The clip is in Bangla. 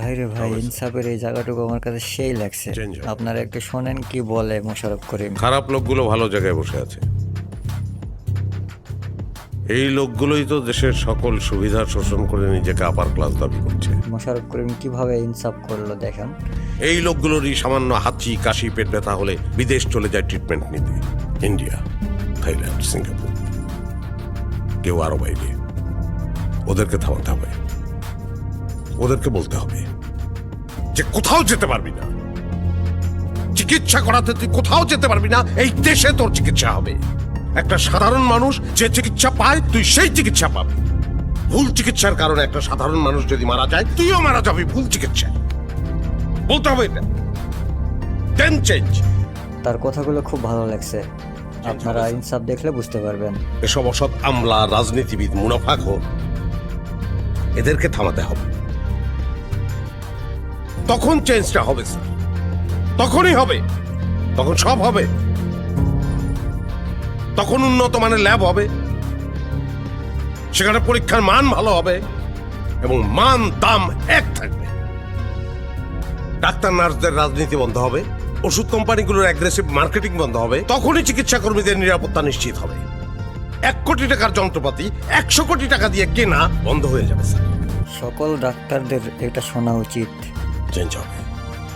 ভাই রে ভাই ইনসাফের এই জায়গাটুকু আমার কাছে সেই লাগছে। আপনারা একটু শোনেন কি বলে মোশারফ করিম। খারাপ লোকগুলো ভালো জায়গায় বসে আছে। এই লোকগুলোই তো দেশের সকল সুবিধা শোষণ করে নিজেকে আপার ক্লাস দাবি করছে। মোশারফ করিম কীভাবে ইনসাফ করল দেখেন। এই লোকগুলোরই সামান্য হাঁচি কাশি পেট ব্যথা হলে বিদেশ চলে যায় ট্রিটমেন্ট নিতে। ইন্ডিয়া থাইল্যান্ড সিঙ্গাপুর কেউ আরও বাইরে। ওদেরকে থামাতে হবে। ওদেরকে বলতে হবে যে কোথাও যেতে পারবি না। চিকিৎসা করাতে তুই কোথাও যেতে পারবি না এই দেশে তোর চিকিৎসা হবে। একটা সাধারণ মানুষ যে চিকিৎসা পায় তুই সেই চিকিৎসা পাবি। ভুল চিকিৎসার কারণে একটা সাধারণ মানুষ যদি মারা যায় তুইও মারা যাবি ভুল চিকিৎসায়। বলতে হবে এটা। দেন চেঞ্জ তার কথাগুলো খুব ভালো লাগছে। আপনারা ইনসাফ দেখলে বুঝতে পারবেন। এসব অসৎ আমলা রাজনীতিবিদ মুনাফাখোর এদেরকে থামাতে হবে। তখন চেঞ্জটা হবে স্যার তখনই হবে। তখন সব হবে। তখন উন্নত মানের ল্যাব হবে। সেখানে পরীক্ষার মান ভালো হবে এবং মান, দাম এক থাকবে। ডাক্তার, নার্সদের রাজনীতি বন্ধ হবে। ওষুধ কোম্পানিগুলোর অ্যাগ্রেসিভ মার্কেটিং বন্ধ হবে। তখনই চিকিৎসা কর্মীদের নিরাপত্তা নিশ্চিত হবে। এক কোটি টাকার যন্ত্রপাতি, একশো কোটি টাকা দিয়ে কেনা বন্ধ হয়ে যাবে স্যার সকল ডাক্তারদের এটা শোনা উচিত। 真狡辩